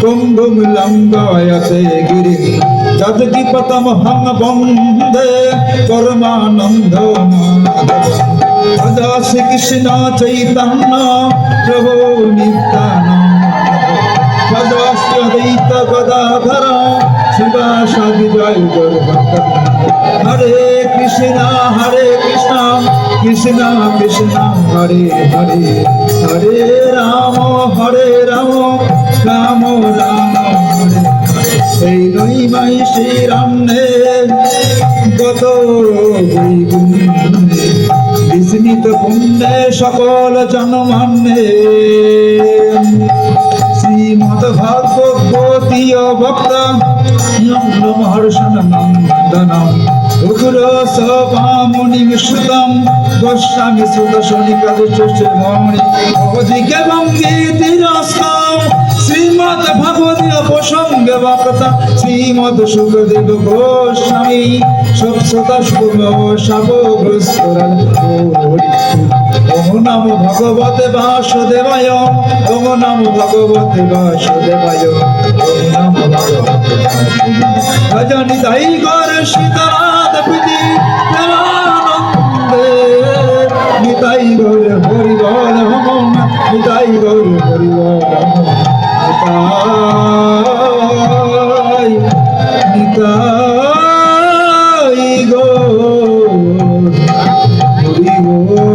কুম্ভুম লঙ্গয়তে গিরি। যদকি পতম হম বন্দে পরমানন্দ মাধব রাজা শ্রীকৃষ্ণ চৈতন্য, প্রভু নিত্যানন্দ। রাজা দ্বৈত গদাধর, শিবাসাদি জয় গৌর ভক্ত হরে কৃষ্ণ হরে কৃষ্ণ কৃষ্ণ কৃষ্ণ হরে রাম হরে রাম রাম রাম। এই নই মাই শ্রীরাম নে, গত বিস্মিত পুণ্যে সকল জনমান্যে শ্রীমদ ভাগবতীয় ভক্ত মহর্ষণ নন্দনম উগ্র সবামুনি শ্রুতম গোস্বামী সুত শনিকাদি অধিকে বঙ্গে তিরস্কাম শ্রীমদ শুভ শাবগ্রস্তরাল ওম নম ভগবতে বাসুদেবায় ওম নম ভগবতে বাসুদেবায় ওম নম ভগবতে ভজনি তাই গর সীতারাধ তাই গৌর হরি বল তাই নিতাই গৌর হরি বল নিতাই গৌর হরি